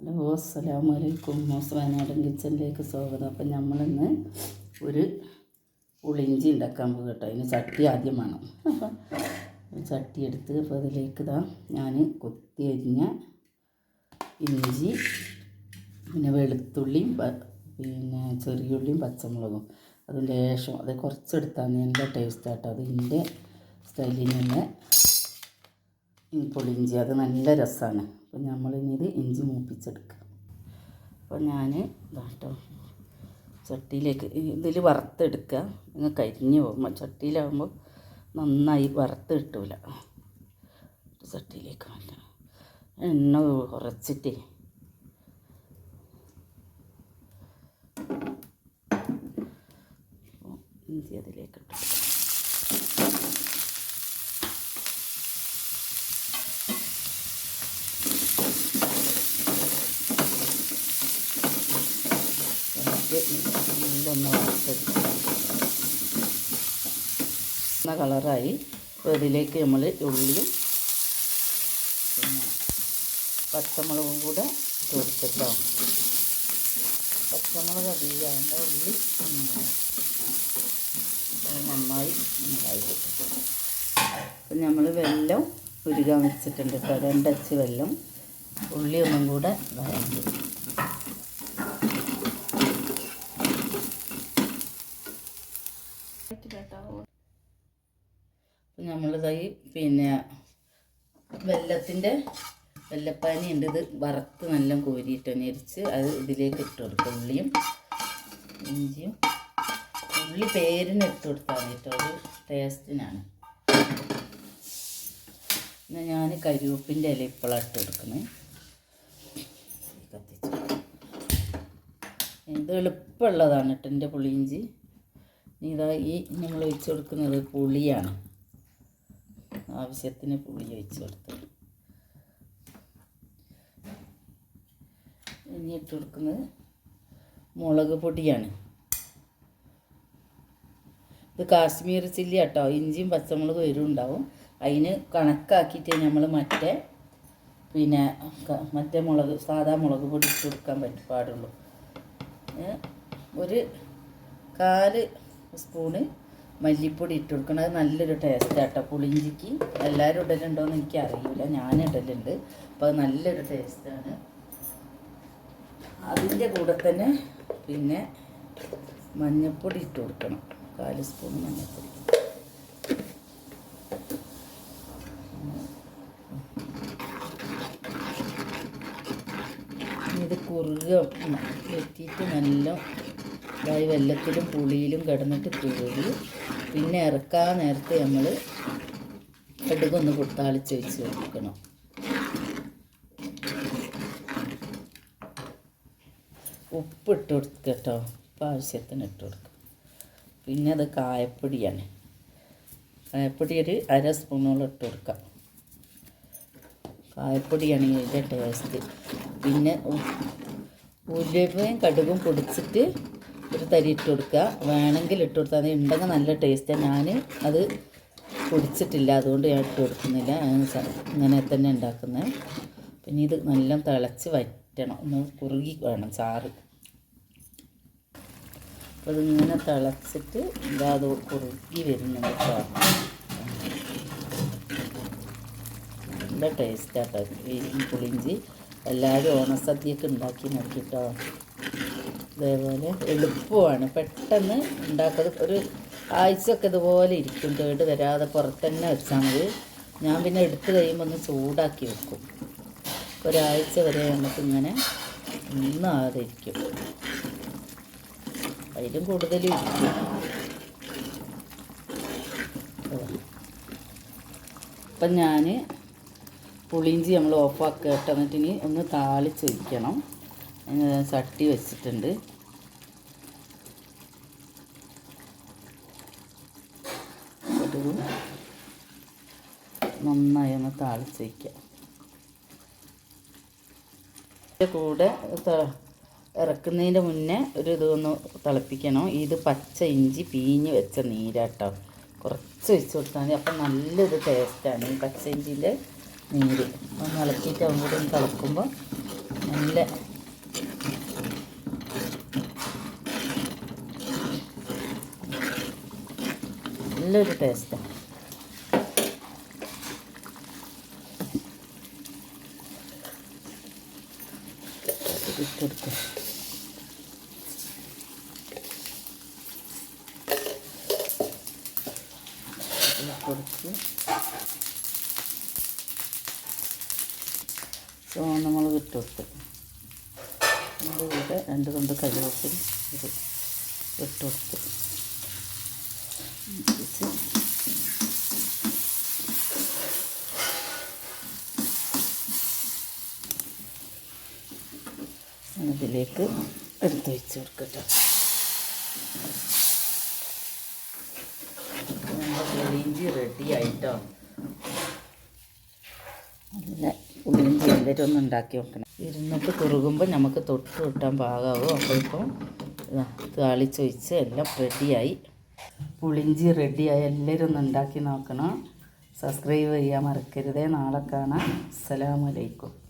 Hello അസ്സലാമു അലൈക്കും MOS വയനാടൻ കിച്ചണിലേക്ക് സ്വാഗതം. അപ്പം നമ്മളിന്ന് ഒരു പുളിഞ്ചി ഉണ്ടാക്കാൻ പോകും കേട്ടോ അതിന് ചട്ടി ആദ്യം വേണം. അപ്പം ചട്ടി എടുത്ത് അപ്പോൾ അതിലേക്ക് ഇതാ ഞാൻ കൊത്തി അരിഞ്ഞ ഇഞ്ചി പിന്നെ വെളുത്തുള്ളിയും പിന്നെ ചെറിയുള്ളിയും പച്ചമുളകും. അത് ലേശം അത് കുറച്ചെടുത്താൽ നല്ല ടേസ്റ്റ് ആട്ടോ. അത് എന്റെ സ്റ്റൈലിനുള്ള പുളിഞ്ചി അത് നല്ല രസമാണ് അപ്പം നമ്മളിനി ഇത് ഇഞ്ചി മൂപ്പിച്ചെടുക്കുക അപ്പോൾ ഞാൻ ഇതാട്ടോ ചട്ടിയിലേക്ക് ഇതിൽ വറുത്തെടുക്കുക. നിങ്ങൾ കരിഞ്ഞു പോകുമ്പോൾ ചട്ടിയിലാകുമ്പോൾ നന്നായി വറുത്ത് കിട്ടൂല. ചട്ടിയിലേക്ക് എണ്ണ കുറച്ചിട്ടേ. ഇഞ്ചി അതിലേക്ക് ഇട്ടു. നല്ലൊന്ന് വറുത്തെടുക്കുക എന്ന കളറായി. അപ്പോൾ ഇതിലേക്ക് നമ്മൾ ഉള്ളിയും പിന്നെ പച്ചമുളകും കൂടെ ചേർത്തിട്ടോ പച്ചമുളക് അധികമാകേണ്ട ഉള്ളി നന്നായി കിട്ടും അപ്പം നമ്മൾ വെല്ലം ഉരുകാൻ വെച്ചിട്ടുണ്ട് കേട്ടോ. രണ്ടച്ച് വെല്ലം. ഉള്ളി ഒന്നും കൂടെ വഴങ്ങി നമ്മളിതായി പിന്നെ വെല്ലത്തിന്റെ വെല്ലപ്പാനി ഉണ്ട് ഇത് വറുത്ത് നല്ല കോരിയിട്ട് ഞെരിച്ച് അത് ഇതിലേക്ക് ഇട്ട് കൊടുക്കും. ഉള്ളിയും ഇഞ്ചിയും. ഉള്ളി പേരിന് ഇട്ട് കൊടുത്താൽ മതി കേട്ടോ. ഒരു ടേസ്റ്റിനാണ്. എന്നാൽ ഞാൻ കരിവേപ്പിന്റെ ഇല ഇപ്പോഴാണ് ഇട്ട് കൊടുക്കുന്നത് ഇത് എളുപ്പമുള്ളതാണ് കേട്ടോ എന്റെ പുളിയിഞ്ചി. ഇതാ ഈ നമ്മൾ ഒഴിച്ചു കൊടുക്കുന്നത് പുളിയാണ്. ആവശ്യത്തിന് പുളി ഒഴിച്ചു കൊടുത്തു. ഇനി ഇട്ട് കൊടുക്കുന്നത് മുളക് പൊടിയാണ്. ഇത് കാശ്മീർ ചില്ലി കേട്ടോ ഇഞ്ചിയും പച്ചമുളകും എരിവും ഉണ്ടാവും അതിന് കണക്കാക്കിയിട്ട് നമ്മൾ മറ്റേ പിന്നെ മറ്റേ മുളക് സാധാ മുളക് പൊടി ഇട്ട് കൊടുക്കാൻ പറ്റും പാടുള്ളൂ. ഒരു കാൽ സ്പൂണ് മല്ലിപ്പൊടി ഇട്ട് കൊടുക്കണം. അത് നല്ലൊരു ടേസ്റ്റ് ആട്ടോ. പുളിഞ്ചിക്ക് എല്ലാവരും ഇടലുണ്ടോയെന്ന് എനിക്ക് എനിക്കറിയില്ല. ഞാൻ ഇടലുണ്ട്. അപ്പോൾ അത് നല്ലൊരു ടേസ്റ്റാണ് അതിന്റെ കൂടെ തന്നെ പിന്നെ മഞ്ഞൾപ്പൊടി ഇട്ട് കൊടുക്കണം. കാൽ സ്പൂൺ മഞ്ഞൾപ്പൊടി ഇത് കുറുക വെട്ടിയിട്ട് നല്ല ഇതായി വെള്ളത്തിലും പുളിയിലും കിടന്നിട്ട് കുറുകി പിന്നെ ഇറക്കാൻ നേരത്തെ നമ്മൾ കടുകൊന്ന് പൊട്ടാളിച്ച് വെച്ച് കൊടുക്കണം ഉപ്പ് ഇട്ട് കൊടുക്കുക കേട്ടോ ഉപ്പ് ആവശ്യത്തിന് ഇട്ട് കൊടുക്കുക പിന്നെ അത് കായപ്പൊടിയാണ്. കായപ്പൊടി ഒരു അര സ്പൂണോളം ഇട്ട് കൊടുക്കാം. കായപ്പൊടിയാണ് ഇതിന്റെ ടേസ്റ്റ്. പിന്നെ ഉലുവയും കടുകും പൊടിച്ചിട്ട് ഒരു തരി ഇട്ട് കൊടുക്കുക. വേണമെങ്കിൽ ഇട്ട് കൊടുത്താൽ മതി. ഉണ്ടെങ്കിൽ നല്ല ടേസ്റ്റാണ് ഞാൻ അത് പൊടിച്ചിട്ടില്ല. അതുകൊണ്ട് ഞാൻ ഇട്ട് കൊടുക്കുന്നില്ല. ഇങ്ങനെ തന്നെ ഉണ്ടാക്കുന്നത് പിന്നെ ഇത് നല്ല തിളച്ച് വറ്റണം. ഒന്ന് കുറുകി വേണം ചാറ്. അപ്പോൾ ഇതിങ്ങനെ തിളച്ചിട്ട് ഇതാ അത് കുറുകി വരുന്നുണ്ട് ചാറ് നല്ല ടേസ്റ്റാട്ടോ ഈ പുളിഞ്ചി എല്ലാവരും ഓണസദ്യയൊക്കെ ഉണ്ടാക്കി നോക്കിട്ടോ. ഇതേപോലെ എളുപ്പമാണ്. പെട്ടെന്ന് ഉണ്ടാക്കുന്നത് ഒരു ആഴ്ചയൊക്കെ ഇതുപോലെ ഇരിക്കും. കേട് വരാതെ പുറത്തന്നെ വെച്ചാൽ മതി. ഞാൻ പിന്നെ എടുത്തു കഴിയുമ്പോൾ ഒന്ന് ചൂടാക്കി വെക്കും. ഒരാഴ്ച വരെ നമുക്ക് ഇങ്ങനെ ഒന്നും ആകാതെ ഇരിക്കും അതിലും കൂടുതലും ഇരിക്കും. അപ്പം ഞാൻ പുളിഞ്ചി നമ്മൾ ഓഫാക്കുക കേട്ടോ എന്നിട്ട് ഇനി ഒന്ന് താളിച്ച് വയ്ക്കണം ചട്ടി വെച്ചിട്ടുണ്ട്. നന്നായി ഒന്ന് താളിച്ച് വയ്ക്കാം കൂടെ ഇറക്കുന്നതിന്റെ മുന്നേ ഒരു ഇതൊന്ന് തിളപ്പിക്കണം. ഇത് പച്ച ഇഞ്ചി പീഞ്ഞ് വെച്ച നീരാട്ടോ. കുറച്ച് വെച്ച് കൊടുത്താൽ മതി. അപ്പം നല്ലൊരു ടേസ്റ്റാണ് ഈ പച്ച ഇഞ്ചിന്റെ നീര്. ഒന്ന് ഇളക്കിയിട്ട് അങ്ങോട്ട് തിളക്കുമ്പോൾ നല്ല നല്ലൊരു ടേസ്റ്റാണ് ഇട്ടെടുക്കും. കൊടുത്ത് ചുവന്ന മുളക് ഇട്ട് കൊടുത്ത്. അതിന്റെ കൂടെ രണ്ട് കൊണ്ട് കറിവേപ്പിൽ ഇത് ഇട്ട് കൊടുത്ത്. ഇതിലേക്ക് എടുത്ത് വെച്ച് കൊടുക്കട്ടെ പുളിയിഞ്ചി റെഡി ആയിട്ടോ നല്ല പുളിയിഞ്ചി എല്ലാവരും ഒന്ന് ഉണ്ടാക്കി വെക്കണം ഇരുന്നിട്ട് കുറുകുമ്പോൾ നമുക്ക് തൊട്ട് കിട്ടാൻ പാകാവും അപ്പോൾ ഇപ്പം താളിച്ച് താളിച്ചൊഴിച്ച് എല്ലാം റെഡിയായി പുളിഞ്ചി റെഡിയായി എല്ലാവരും ഒന്ന് ഉണ്ടാക്കി നോക്കണം. സബ്സ്ക്രൈബ് ചെയ്യാൻ മറക്കരുതേ. നാളെ കാണാം. അസ്സലാമലൈക്കും